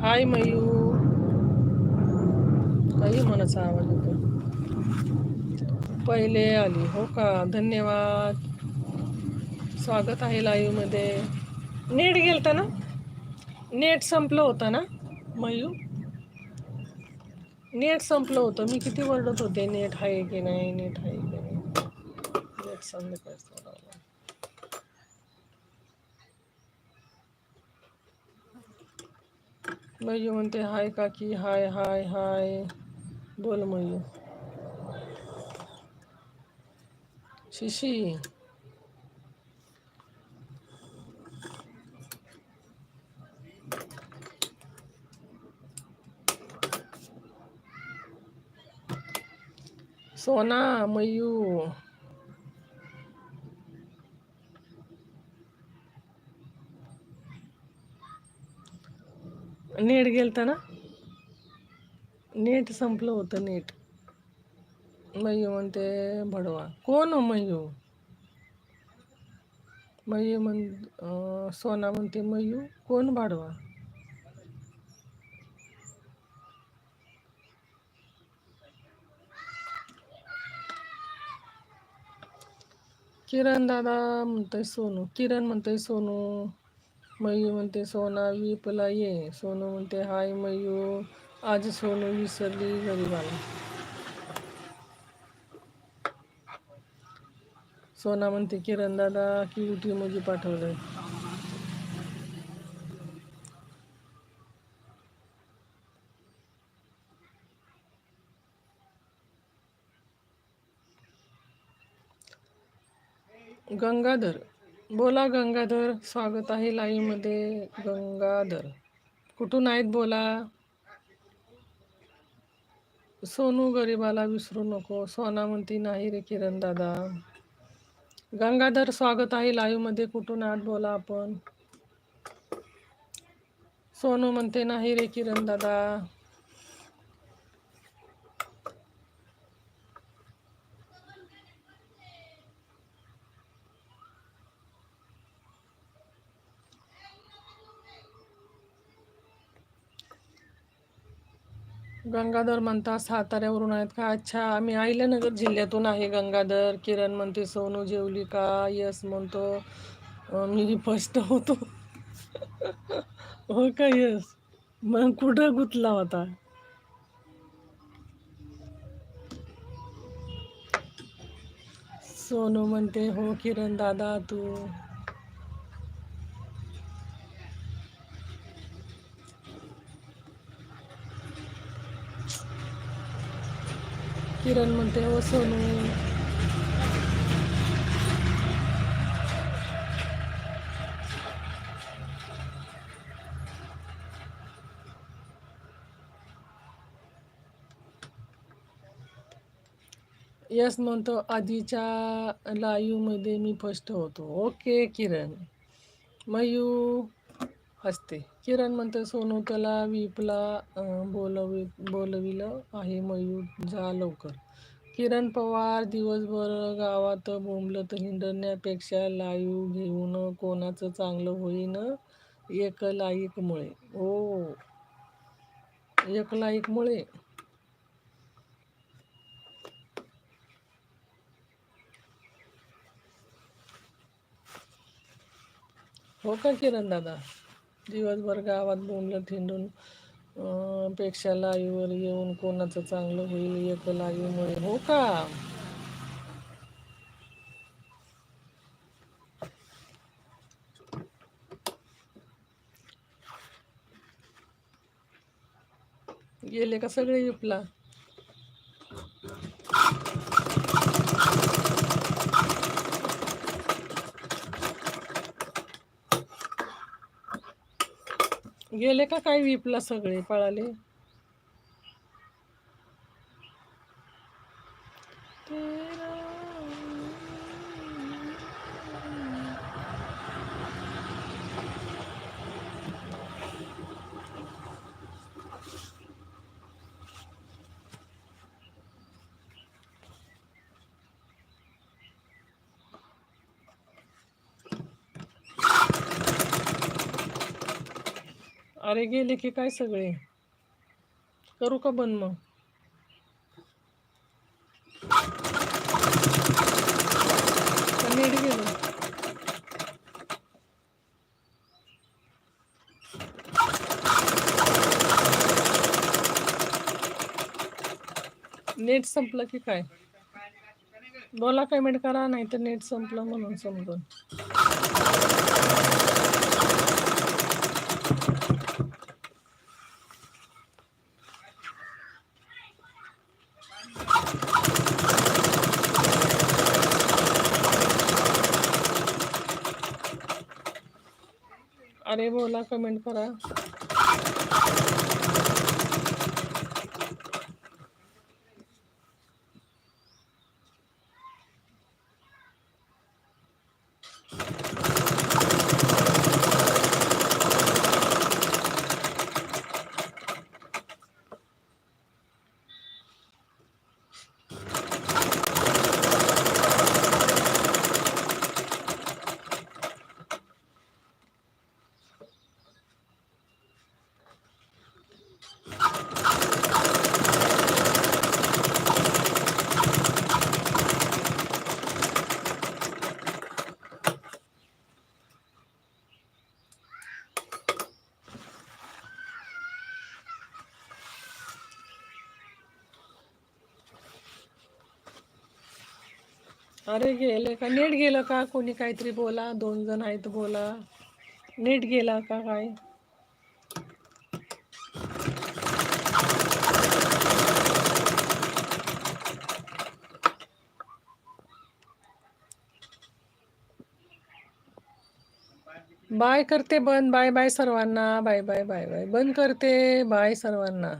हाय mu. काही मनाचा आवाज येतो पहिले आली हो का? धन्यवाद. स्वागत आहे लाईव्हमध्ये. नेट गेलता ना? नेट संपलं होतं ना मयू? नेट संपलं होतं. मी किती वरडत होते नेट आहे की नाही नेट आहे की नाही? नेट संपलं मयू म्हणते हाय काकी हाय हाय हाय. बोल मयू. शिशी. सोना मयू. नेट गेलता ना? नेट संपलं होतं नेट. मयू म्हणते भडवा. कोण हो मयू? मयू म्हण सोना म्हणते मयू कोण भाडवा? किरण दादा म्हणतोय सोनू. किरण म्हणतोय सोनू. मयू म्हणते, सोना विपला ये सोनू म्हणते, हाय मयू, आज सोनू विसरली गरीबाला सोना म्हणते, किरण दादा क्यूटी म्हणजे पाठवलंय? गंगाधर बोला गंगाधर स्वागत आहे लाईव्हमध्ये. गंगाधर कुठून आहेत बोला? सोनू गरीबाला विसरू नको. सोना म्हणती नाही रे किरण दादा. गंगाधर स्वागत आहे लाईव्हमध्ये. कुठून आहात बोला आपण? सोनू म्हणते नाही रे किरण दादा. गंगाधर म्हणतात साताऱ्यावरून आहेत का? अच्छा आम्ही अहिल्यानगर जिल्ह्यातून आहे. गंगाधर किरण म्हणते सोनू जेवली का यस म्हणतो मी फर्स्ट होतो. हो का यस मग कुठं गुतला होता? सोनू म्हणते हो किरण दादा तू किरण म्हणते व सोनू. यस म्हणतो आधीच्या लाईव्हमध्ये मी फर्स्ट होतो. ओके किरण. मयू हसते. किरण म्हणते सोनू त्याला विपला बोलवी बोलविलं आहे मयू जा लवकर. किरण पवार दिवसभर गावात बोंबलत हिंडण्यापेक्षा लाईव्ह घेऊन कोणाचं चांगलं होईन एक लाईकमुळे हो. एक लाईकमुळे हो का किरण दादा? दिवसभर गावात बोंबलत हिंडून पेक्षा लाईव्हवर येऊन कोणाचं चांगलं होईल एक लाईव्हमुळे हो का? गेले का सगळे विपला गेले का काय विपला सगळे पळाले? तेरा अरे गेले की काय सगळे? करू का बंद मग? का नेट नेट संपलं की काय? बोला पेमेंट करा नाही तर नेट संपलं म्हणून समजून. अरे बोला कमेंट करा. अरे गेले का? नेट गेलं का? कोणी काहीतरी बोला. दोन जण आहेत बोला. नेट गेला का काय? बाय करते बंद. बाय बाय सर्वांना. Bye bye bye bye. बंद करते. बाय सर्वांना.